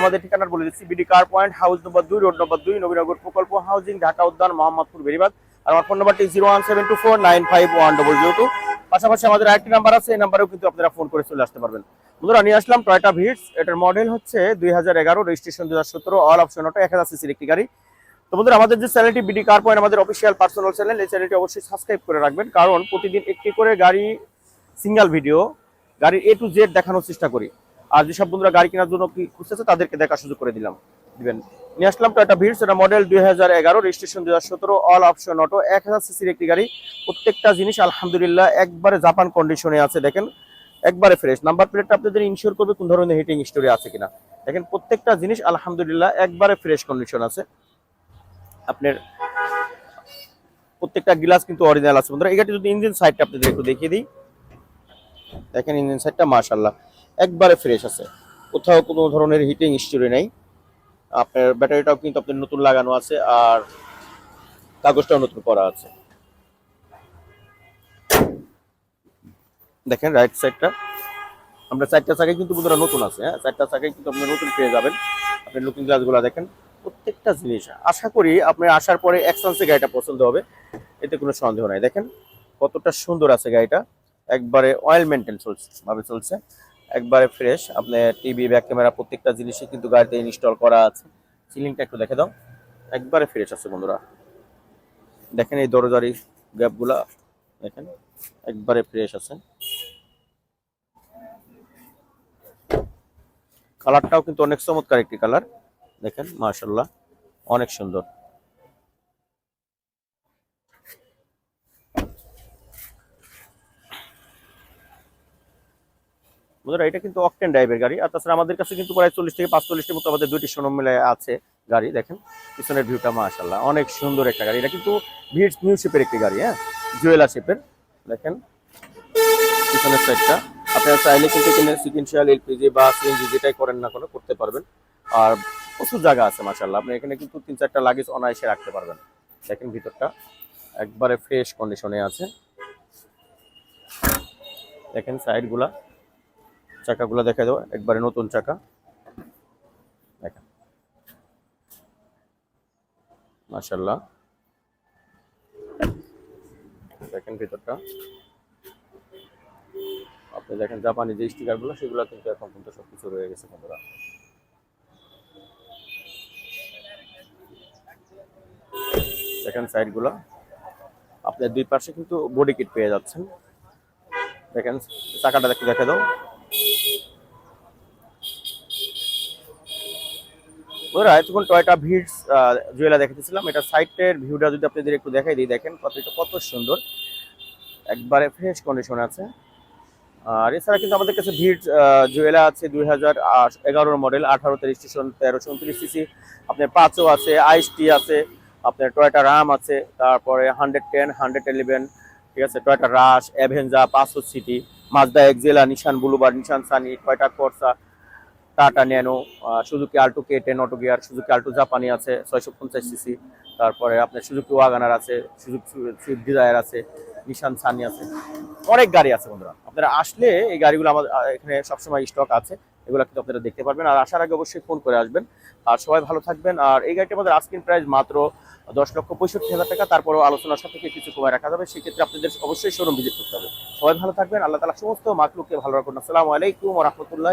আমাদের ঠিকানা বলে দিচ্ছি নম্বর দুই, রোড নম্বর দুই প্রকল্প হাউজিং, ঢাকা উদ্যান, মোহাম্মদপুর আর আমার ফোন নাম্বারটি zero one seven two four nine five one double zero two পাশাপাশি আমাদের আরেকটি নাম্বার আছে, এই নাম্বারেও কিন্তু আপনারা ফোন করে চলে আসতে পারবেন। বন্ধুরা, নিয়ে আসলাম টয়টা ভিটস এটার মডেল হচ্ছে দুই হাজার এগারো রেজিস্ট্রেশন দু হাজার সতেরো অল অপশন অটো এক হাজার সিসির একটি গাড়ি। তো বন্ধুরা, আমাদের যে চ্যানেলটি বিডি কার পয়েন্ট আমাদের অফিসিয়াল পার্সোনাল চ্যানেল এই চ্যানেলটি অবশ্যই সাবস্ক্রাইব করে রাখবেন, কারণ প্রতিদিন একটি করে গাড়ি সিঙ্গেল ভিডিও গাড়ির এ টু জেড দেখানোর চেষ্টা করি। আর যেসব বন্ধুরা গাড়ি কেনার জন্য কি খুঁজতেছে, তাদেরকে দেখা সুযোগ করে দিলাম। দিবেন। নিয়ে আসলাম টয়টা ভিটস এটা মডেল দুই হাজার এগারো রেজিস্ট্রেশন দুই হাজার সতেরো অল অপশন অটো এক হাজার সিসির একটি গাড়ি। প্রত্যেকটা জিনিস, আলহামদুলিল্লাহ, একবারে জাপান কন্ডিশনে আছে, দেখেন। একবারে ফ্রেশ নাম্বার প্লেটটা আপনাদের ইনশিওর করবে কোন ধরনের হিটিং স্টোরি আছে কিনা। দেখেন, প্রত্যেকটা জিনিস, আলহামদুলিল্লাহ, একবারে ফ্রেশ কন্ডিশন আছে। আপনার প্রত্যেকটা গ্লাস কিন্তু অরিজিনাল আছে। বন্ধুরা গাড়ি যদি ইঞ্জিন সাইডটা আপনাদের একটু দেখিয়ে দিই। দেখেন ইঞ্জিন সাইডটা মাশাল্লাহ একবারে ফ্রেশ আছে। কোথাও কোনো ধরনের হিটিং স্টোরি নেই। আপনার ব্যাটারিটাও কিন্তু আপনার নতুন লাগানো আছে আর কাগজটাও নতুন করা আছে। দেখেন রাইট সাইডটা আমরা চারটা চাকায় কিন্তু বন্ধুরা নতুন আছে হ্যাঁ? চারটা চাকায় কিন্তু আপনি নতুন পেয়ে যাবেন। আপনি লুকিং গ্লাসগুলো দেখেন, প্রত্যেকটা জিনিস। আশা করি আপনি আসার পরে এক্সচেঞ্জে গাড়িটা পছন্দ হবে, এতে কোনো সন্দেহ নাই। দেখেন, কতটা সুন্দর আছে গাড়িটা। একবারে অয়েল মেনটেন চলছে, ভাবে চলছে। একবারে ফ্রেশ আপনি টিভি ব্যাক ক্যামেরা প্রত্যেকটা জিনিসই কিন্তু গাড়িতে ইনস্টল করা আছে। সিলিংটা একটু দেখে দাও। একবারে ফ্রেশ আছে বন্ধুরা। দেখেন এই দরজারি গ্যাপগুলা দেখেন, একবারে ফ্রেশ আছে। কালারটাও কিন্তু অনেক চমৎকার একটি কালার। দেখেন মার্শাল্লাহ অনেক সুন্দর। বন্ধুরা, এটা কিন্তু অকটেন ড্রাইভের গাড়ি। আর তাছাড়া আমাদের কাছে কিন্তু প্রায় চল্লিশ থেকে পাঁচচল্লিশটির মতো আমাদের দুইটি শোরুম মিলে আছে গাড়ি, দেখেন। পিছনের ভিউটা মাশাল্লাহ অনেক সুন্দর একটা গাড়ি। এটা কিন্তু ভিটস নিউ শেপের একটি গাড়ি হ্যাঁ? জুয়েলার শেপের দেখেন। পিছনের সাইডটা আপনারা চাইলে কিন্তু এখানে সিকেন্সিয়াল এলপিজি বা সিএনজি যেটাই করেন না কোনো করতে পারবেন। আর প্রচুর জায়গা আছে মাশাল্লাহ আপনি এখানে কিন্তু তিন চারটা লাগেজ অনায়াসে রাখতে পারবেন। দেখেন ভিতরটা। একবারে ফ্রেশ কন্ডিশনে আছে। দেখেন সাইডগুলা চাকাগুলো দেখা দেবো একবারে নতুন চাকা। দেখেন। মাশাল্লাহ দেখেন ভিতরটা। দেখেন জাপানি যে স্টিকারগুলো সেগুলো কিন্তু এখন পর্যন্ত সবকিছু রয়ে গেছে বন্ধুরা। দেখেন সাইডগুলো আপনার দুই পাশে কিন্তু বডি কিট পেয়ে যাচ্ছেন। দেখেন, চাকাটা দেখে দেখে দাও। ওরা এতক্ষণ টয়টা ভিড়স জুয়েলা দেখাতেছিলাম এটা সাইটের ভিউটা যদি আপনাদের একটু দেখাই দিই, দেখেন কত কত সুন্দর। একবারে ফ্রেশ কন্ডিশন আছে। আর এছাড়া কিন্তু আমাদের কাছে ভিড় জুয়েলা আছে দুই হাজার এগারোর মডেল আঠারোতে রেজিস্ট্রেশন তেরোশো উনত্রিশ সিসি। আপনার পাঁচও আছে, আইস টি আছে, আপনার টয়টা রাম আছে, তারপরে হান্ড্রেড টেন, হান্ড্রেড ইলেভেন, ঠিক আছে, টয়টা রাশ, অ্যাভেঞ্জা, পাঁচশো city, Mazda, Axela, Nissan Bluebird Nissan Sunny, Toyota Corsa, Tata Nano Suzuki Alto K ten auto gear, Suzuki Alto জাপানি আছে, ছয়শো পঞ্চাশ সিসি, তারপরে আপনার সুজুকি ওয়াগানার আছে সুজুকি সুইফট ডিজায়ার আছে নিশান সানি আছে। অনেক গাড়ি আছে বন্ধুরা। আপনারা আসলে এই গাড়িগুলো আমাদের এখানে সবসময় স্টক আছে। এগুলো কিন্তু আপনারা দেখতে পারবেন। আর আসার আগে অবশ্যই ফোন করে আসবেন। আর সবাই ভালো থাকবেন। আর এই গাড়িটি আমাদের আস্কিং প্রাইস মাত্র দশ লক্ষ পঁয়ষট্টি হাজার টাকা। তারপরেও আলোচনার সাথে কিছু কমায় রাখা যাবে। সেক্ষেত্রে আপনাদের অবশ্যই শোরুম ভিজিট করতে হবে। সবাই ভালো থাকবেন। আল্লাহ তালা সমস্ত মাকলুককে ভালো রাখুন। আসসালামু আলাইকুম রহমতুল্লাহ